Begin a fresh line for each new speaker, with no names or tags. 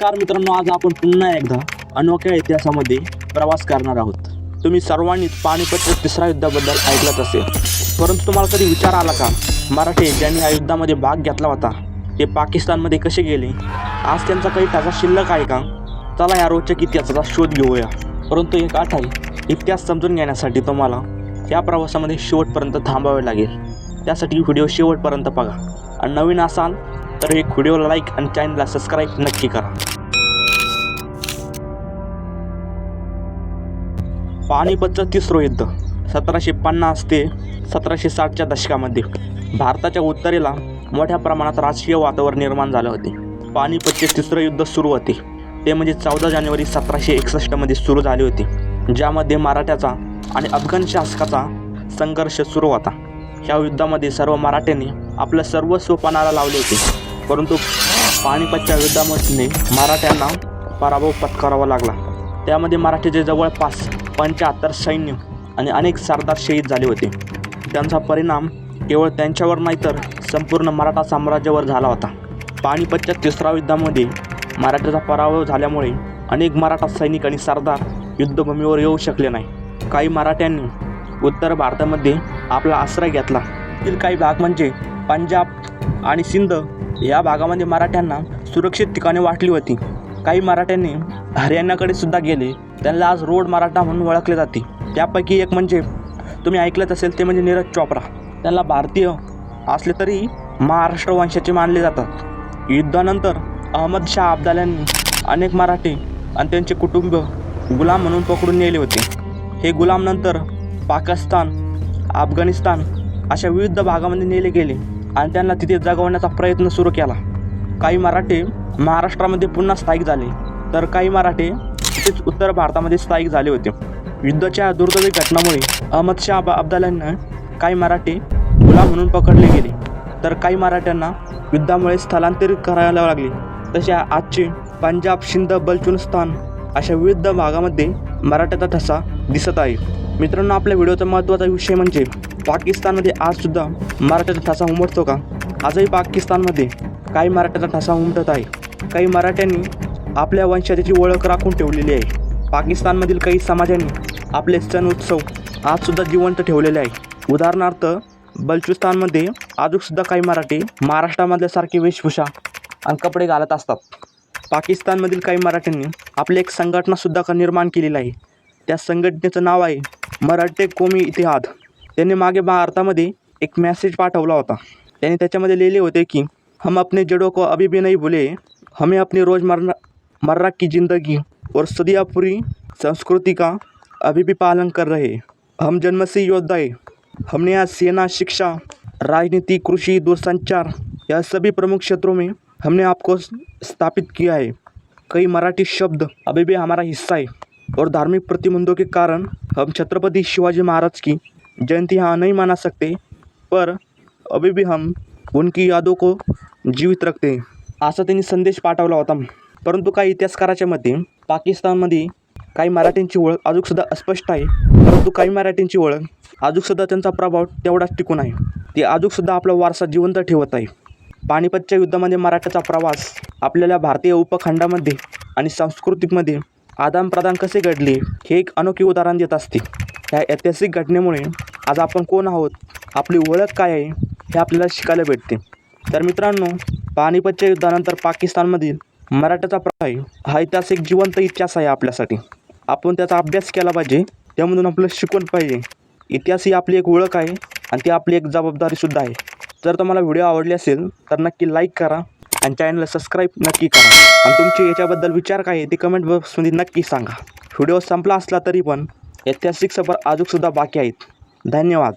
नमस्कार मित्रांनो आज आपण पुन्हा एकदा अनोख्या इतिहासामध्ये प्रवास करणार आहोत. तुम्ही सर्वांनीच पानिपत तिसऱ्या युद्धाबद्दल ऐकलंच असेल. परंतु तुम्हाला कधी विचार आला का? मराठे ज्यांनी या युद्धामध्ये भाग घेतला होता ते पाकिस्तानमध्ये कसे गेले? आज त्यांचा काही त्याचा शिल्लक आहे का? चला या रोचक इतिहासाचा शोध घेऊया. परंतु एक आठ आहे इतिहास समजून घेण्यासाठी तुम्हाला या प्रवासामध्ये शेवटपर्यंत थांबावे लागेल. त्यासाठी व्हिडिओ शेवटपर्यंत बघा. आणि नवीन असाल तर एक व्हिडिओला लाईक आणि चॅनलला सबस्क्राईब नक्की करा. पाणीपतचं तिसरं युद्ध. सतराशे पन्नास ते सतराशे साठच्या दशकामध्ये भारताच्या उत्तरेला मोठ्या प्रमाणात राजकीय वातावरण निर्माण झाले होते. पानिपतचे तिसरं युद्ध सुरू होते. ते म्हणजे चौदा जानेवारी सतराशे एकसष्टमध्ये सुरू झाले होते ज्यामध्ये मराठ्याचा आणि अफगाण शासकाचा संघर्ष सुरू होता. ह्या युद्धामध्ये सर्व मराठ्यांनी आपलं सर्वस्व पणाला लावले होते. परंतु पानिपतच्या युद्धामध्ये मराठ्यांना पराभव पत्करावा लागला. त्यामध्ये मराठीचे जवळपास पंच्याहत्तर सैन्य आणि अनेक सरदार शहीद झाले होते. त्यांचा परिणाम केवळ त्यांच्यावर नाही तर संपूर्ण मराठा साम्राज्यावर झाला होता. पानिपतच्या तिसऱ्या युद्धामध्ये मराठ्याचा पराभव झाल्यामुळे अनेक मराठा सैनिक आणि सरदार युद्धभूमीवर येऊ शकले नाही. काही मराठ्यांनी उत्तर भारतामध्ये आपला आश्रय घेतला. येथील काही भाग म्हणजे पंजाब आणि सिंध या भागामध्ये मराठ्यांना सुरक्षित ठिकाणे वाटली होती. काही मराठ्यांनी हरियाणाकडे सुद्धा गेले. त्यांना आज रोड मराठा म्हणून ओळखले जाते. त्यापैकी एक म्हणजे तुम्ही ऐकलंच असेल ते म्हणजे नीरज चोप्रा. त्यांना भारतीय असले तरी महाराष्ट्र वंशाचे मानले जातात. युद्धानंतर अहमद शाह अब्दाल्यांनी अनेक मराठी आणि त्यांचे कुटुंब गुलाम म्हणून पकडून नेले होते. हे गुलाम नंतर पाकिस्तान अफगाणिस्तान अशा विविध भागामध्ये नेले गेले. आणि त्यांना तिथे जगवण्याचा प्रयत्न सुरू केला. काही मराठे महाराष्ट्रामध्ये पुन्हा स्थायिक झाले. तर काही मराठे तिथेच उत्तर भारतामध्ये स्थायिक झाले होते. युद्धाच्या दुर्दैवी घटनामुळे अहमद शाह अब्दाल्यांना काही मराठे गुलाम म्हणून पकडले गेले. तर काही मराठ्यांना युद्धामुळे स्थलांतरित करायला लागले. तसे आजचे पंजाब सिंध बलचुनस्तान अशा विविध भागामध्ये मराठ्याचा ठसा दिसत आहे. मित्रांनो आपल्या व्हिडिओचा महत्त्वाचा विषय म्हणजे पाकिस्तानमध्ये आजसुद्धा मराठ्याचा ठसा उमटतो का? आजही पाकिस्तानमध्ये काही मराठ्याचा ठसा उमटत आहे. काही मराठ्यांनी आपल्या वंशाची ओळख राखून ठेवलेली आहे. पाकिस्तानमधील काही समाजांनी आपले सण उत्सव आजसुद्धा जिवंत ठेवलेले आहे. उदाहरणार्थ बलुचिस्तानमध्ये आजूकसुद्धा काही मराठी महाराष्ट्रामधल्यासारखे वेशभूषा आणि कपडे घालत असतात. पाकिस्तानमधील काही मराठ्यांनी आपली एक संघटनासुद्धा निर्माण केलेली आहे? त्या संघटनेचं नाव आहे मराठे कोमी इतिहाद. त्यांनी मागे भारतामध्ये एक मॅसेज पाठवला होता. त्यांनी त्याच्यामध्ये लिहिले होते की हम अपने जड़ों को अभी भी नहीं भूले हमें अपनी रोज़मर्रा मर्रा की ज़िंदगी और सदियापुरी संस्कृति का अभी भी पालन कर रहे। हैं। हम जन्म से योद्धा है। हमने आज सेना शिक्षा राजनीति कृषी दूरसंचार या सभी प्रमुख क्षेत्रों में हमने आपको स्थापित किया है। कई मराठी शब्द अभी भी हमारा हिस्सा है। और धार्मिक प्रतिबंधों के कारण हम छत्रपति शिवाजी महाराज की जयंती यहाँ नहीं मना सकते पर अभी भी हम उनकी यादों को जीवित रखते हैं। असा त्यांनी संदेश पाठवला होता परंतु काही इतिहासकाराच्या मते पाकिस्तानमध्ये काही मराठींची ओळख अजूनसुद्धा अस्पष्ट आहे परंतु काही मराठींची ओळख अजूनसुद्धा त्यांचा प्रभाव तेवढाच टिकून आहे. ते अजूनसुद्धा आपला वारसा जिवंत ठेवत आहे. पानिपतच्या युद्धामध्ये मराठाचा प्रवास आपल्याला भारतीय उपखंडामध्ये आणि सांस्कृतिकमध्ये आदानप्रदान कसे घडले हे एक अनोखे उदाहरण देत असते. ह्या ऐतिहासिक घटनेमुळे आज आपण कोण आहोत आपली ओळख काय आहे हे आपल्याला शिकायला भेटते. तर मित्रांनो पानिपतच्या युद्धानंतर पाकिस्तानमधील मराठाचा प्रभाव हा ऐतिहासिक जिवंत इतिहास आहे आपल्यासाठी. आपण त्याचा अभ्यास केला पाहिजे त्यामधून आपलं शिकवण पाहिजे. इतिहास ही आपली एक ओळख आहे आणि ती आपली एक जबाबदारीसुद्धा आहे. जर तुम्हाला व्हिडिओ आवडले असेल तर नक्की लाईक करा. आणि चॅनलला सबस्क्राईब नक्की करा. आणि तुमचे याच्याबद्दल विचार काय आहे ते कमेंट बॉक्समध्ये नक्की सांगा. व्हिडिओ संपला असला तरी पण ऐतिहासिक सफर अजूनसुद्धा बाकी आहेत. धन्यवाद.